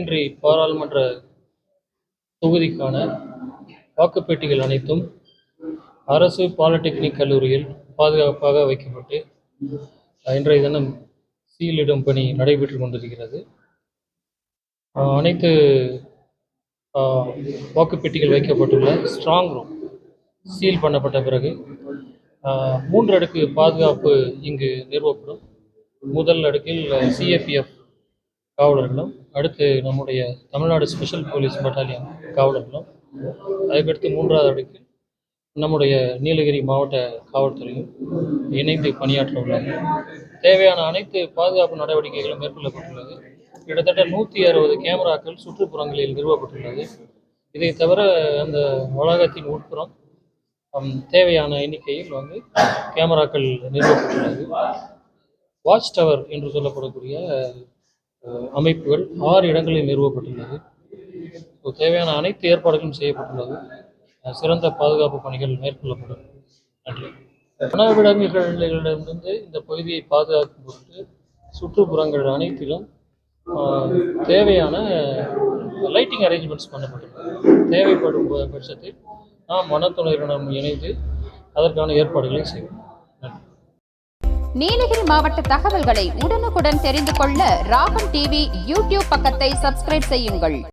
இன்றி பாராளுமன்ற தொகுதிக்கான வாக்குப்பெட்டிகள் அனைத்தும் அரசு பாலிடெக்னிக் கல்லூரியில் பாதுகாப்பாக வைக்கப்பட்டு இன்றைய தினம் சீலிடும் பணி நடைபெற்று கொண்டிருக்கிறது. அனைத்து வாக்குப்பெட்டிகள் வைக்கப்பட்டுள்ள ஸ்ட்ராங் ரூம் சீல் பண்ணப்பட்ட பிறகு மூன்று அடுக்கு பாதுகாப்பு இங்கு நிறுவப்படும். முதல் அடுக்கில் சிஏபிஎஃப் காவலர்களும் அடுத்து நம்முடைய தமிழ்நாடு ஸ்பெஷல் போலீஸ் பட்டாலியன் காவலர்களும் அதுக்கடுத்து மூன்றாவது அடுக்கு நம்முடைய நீலகிரி மாவட்ட காவல்துறையும் இணைந்து பணியாற்ற உள்ளார்கள் தேவையான அனைத்து பாதுகாப்பு நடவடிக்கைகளும் மேற்கொள்ளப்பட்டுள்ளது. கிட்டத்தட்ட நூற்றி அறுபது கேமராக்கள் சுற்றுப்புறங்களில் நிறுவப்பட்டுள்ளது. இதை தவிர அந்த வளாகத்தின் உட்புறம் தேவையான எண்ணிக்கையில் வந்து கேமராக்கள் நிறுவப்பட்டுள்ளது. வாட்ச் டவர் என்று சொல்லப்படக்கூடிய அமைப்புகள் ஆறு இடங்களில் நிறுவப்பட்டுள்ளது. ஸோ தேவையான அனைத்து ஏற்பாடுகளும் செய்யப்பட்டுள்ளது. சிறந்த பாதுகாப்பு பணிகள் மேற்கொள்ளப்படும். நன்றி. வனவிலங்குகளிடமிருந்து இந்த பகுதியை பாதுகாக்கும் பொருட்டு சுற்றுப்புறங்கள் அனைத்திலும் தேவையான லைட்டிங் அரேஞ்ச்மெண்ட்ஸ் பண்ணப்பட்டுள்ளது. தேவைப்படும் பட்சத்தில் நாம் வனத்துறையிடம் இணைந்து அதற்கான ஏற்பாடுகளை செய்வோம். நீலகிரி மாவட்ட தகவல்களை உடனுக்குடன் தெரிந்து கொள்ள ராகம் டிவி யூடியூப் பக்கத்தை சப்ஸ்கிரைப் செய்யுங்கள்.